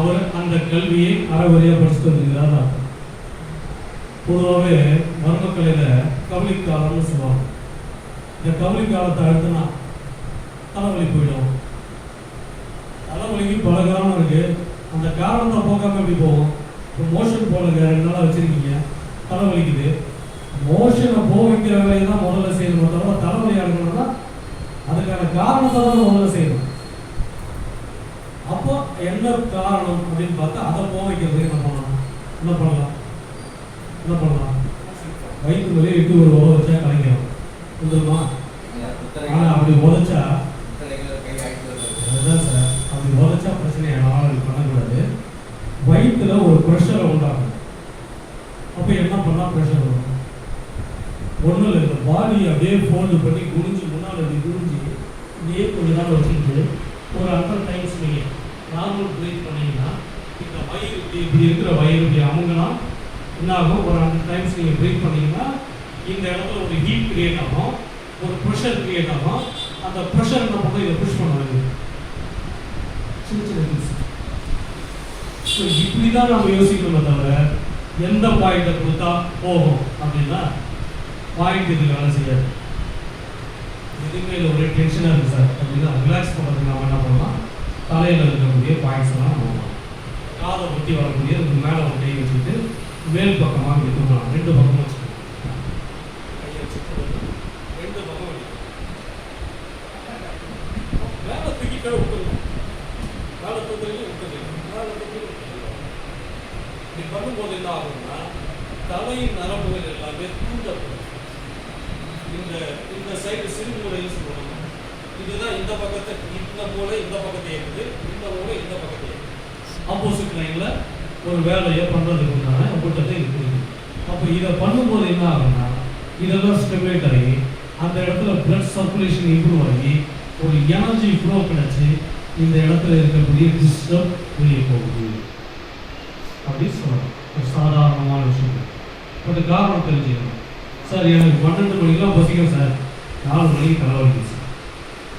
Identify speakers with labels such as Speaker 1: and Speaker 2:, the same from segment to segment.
Speaker 1: அவர் அந்த கல்வியை அறவரையாக படிச்சுட்டு வந்திருக்கிறார் பொதுவாகவே மர்மக்கலையில் கவலி காலம்னு சொல்லுவாங்க. இந்த கவலி காலத்தை அடுத்துனா தலைவலி போயிடும். தலைவலிக்கு பல காரணம் இருக்கு. அந்த காரணத்தை போக்காம எப்படி போகும்? இப்போ மோஷன் போடுங்க ரெண்டு நாளாக வச்சிருக்கீங்க? தலைவலிக்குது. மோஷனை போக வைக்கிற வேலையை தான் முதல்ல செய்யணும் தவிர தலைவலி ஆகணும்னா அதுக்கான காரணத்தை தான் முதல்ல செய்யணும் அப்போ என்ன காரணம் அப்படின்னு பார்த்தா அதை போக வைக்கிறதுக்கு என்ன பண்ணலாம்? என்ன பண்ணலாம்? என்ன பண்ணலாம்? வயிற்று வழியை இட்டு ஒரு உதவ வச்சா கலைக்கிறோம் புரியுதுமா ஆனா அப்படி உதச்சா அதுதான் சார் அப்படி உதச்சா பிரச்சனை ஆனால் பண்ணக்கூடாது. வயிற்றுல ஒரு ப்ரெஷரை உண்டாகும். அப்போ என்ன பண்ணால் ப்ரெஷர் வரும்? ஒன்றும் இல்லை இந்த பாடி அப்படியே ஃபோல்டு பண்ணி குனிஞ்சு முன்னால் அப்படி குனிஞ்சு இப்படியே கொஞ்ச நாள் வச்சுக்கிட்டு ஒரு ஹண்ட்ரட் டைம்ஸ் நீங்கள் நார்மல் ப்ரீத் பண்ணீங்கன்னா இந்த வயிறு இப்படி இருக்கிற வயிறு இப்படி அமுங்கினா என்ன ஆகும் ஒரு ஹண்ட்ரட் டைம்ஸ் நீங்கள் ப்ரீத் பண்ணீங்கன்னா இந்த இடத்துல ஒரு ஹீட் கிரியேட் ஆகும். ஒரு ப்ரெஷர் கிரியேட் ஆகும். அந்த ப்ரெஷர் என்ன பண்ணும் இதை புஷ் பண்ணுவாங்க சின்ன சின்ன திங்ஸ் ஸோ இப்படி தான் நம்ம யோசிக்கணுமே தவிர எந்த பாயிண்ட்டை கொடுத்தா போகும் அப்படின்னா பாயிண்ட் இதுக்கு வேலை செய்யாது? எதுவுமே இல்லை ஒரே டென்ஷனாக இருக்குது சார். அப்படின்னா ரிலாக்ஸ் பண்ணுறதுக்கு நம்ம என்ன பண்ணலாம்? தலையில் இருக்கக்கூடிய பாயிண்ட்ஸ் எல்லாம் நம்ம பண்ணலாம். காதை ஒட்டி வரக்கூடிய இதுக்கு மேலே ஒரு கை வச்சுட்டு மேல் பக்கமாக இப்படி தூக்கலாம் ரெண்டு பக்கமும் வச்சுக்கணும். கையை ரெண்டு பக்கம். வைக்கணும். மேலே தூக்கிட்டே விட்டுருங்க மேலே தூக்குறீங்க விட்டுருங்க மேலே தூக்கி இப்படி பண்ணும்போது என்ன ஆகும்னா தலையின் நரம்புகள் எல்லாமே தூண்டப்படும். இந்த இந்த சைடு சிறுமூலைன்னு இதுதான் இந்த பக்கத்தை இந்த மூளை இந்த பக்கத்தை இருக்குது. இந்த மூளை இந்த பக்கத்தை ஆப்போசிட் லைன்ல ஒரு வேலையை பண்றதுக்கு உண்டான கூட்டத்தை இருக்குது அப்போ இதை பண்ணும்போது என்ன ஆகும்னா இதெல்லாம் ஸ்டெபிலைட் ஆகி அந்த இடத்துல பிளட் சர்க்குலேஷன் இம்ப்ரூவ் ஆகி ஒரு எனர்ஜி ஃப்ளோ கிடைச்சி இந்த இடத்துல இருக்கக்கூடிய டிஸ்டர்ப் வெளியே போகுது. அப்படின்னு சொல்லலாம். ஒரு சாதாரணமான விஷயம் பட் காரணம் தெரிஞ்சுக்கணும். சார் எனக்கு பன்னெண்டு மணிக்கெல்லாம் பசிக்கும் சார். நாலு மணிக்கு தலைவலிக்கும் சார்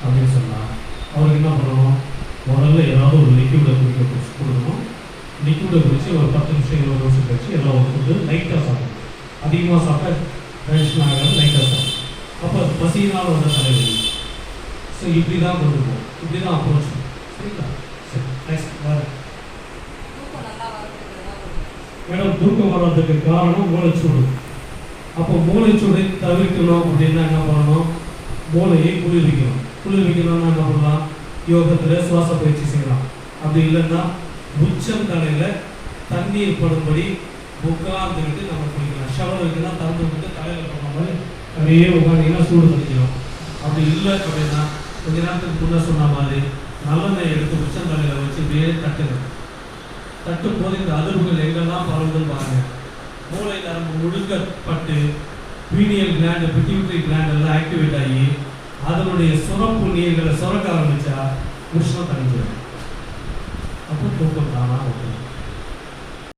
Speaker 1: அப்படின்னு சொன்னால் அவருக்கு என்ன பண்ணணும் முதல்ல ஏதாவது ஒரு லிக்யூடை குடிக்க குடிச்சு கொடுக்கணும். லிக்யூடை குடிச்சு ஒரு பத்து நிமிஷம் இருபது நிமிஷம் கழிச்சு எல்லாம் ஒரு ஃபுட்டு லைட்டாக சாப்பிடும் அதிகமாக சாப்பிட்டா டைஜஷன் ஆகாது லைட்டாக சாப்பிடும் அப்போ பசியினால் வந்த தலைவலி. ஸோ இப்படி தான் கொண்டு போகும் இப்படி தான் அப்ரோச் சரிங்களா? சரி நெக்ஸ்ட் வேறு
Speaker 2: தூக்கம் வரதுக்கு
Speaker 1: மேடம் தூக்கம் வர்றதுக்கு காரணம் மூளைச்சூடு. அப்போ மூளைச்சூடை தவிர்க்கணும் அப்படின்னா என்ன பண்ணணும்? மூளையை குளிர்விக்கணும். குளிர்விக்கணும்னா என்ன பண்ணலாம் யோகத்தில் சுவாச பயிற்சி செய்யலாம். அப்படி இல்லைன்னா உச்சம் தலையில் தண்ணீர் படும்படி உட்கார்ந்துக்கிட்டு நம்ம குளிக்கலாம். ஷவர் இருக்குன்னா திறந்து விட்டு தலையில் பண்ண மாதிரி அப்படியே உட்காந்திங்கன்னா சூடு தணிக்கணும் அப்படி இல்லை அப்படின்னா கொஞ்ச நேரத்துக்கு முன்ன சொன்ன மாதிரி நல்லெண்ணெய் எடுத்து உச்சம் தலையில் வச்சு வேறு தட்டுங்க. தட்டும் போது இந்த அதிர்வுகள் எங்கெல்லாம் பரவுதுன்னு பாருங்க. மூளை நரம்பு முழுக்கப்பட்டு பீனியல் கிளாண்ட் பிட்யூட்டரி கிளாண்ட் எல்லாம் ஆக்டிவேட் ஆகி அதனுடைய சுரப்பு நீர்களை சுரக்க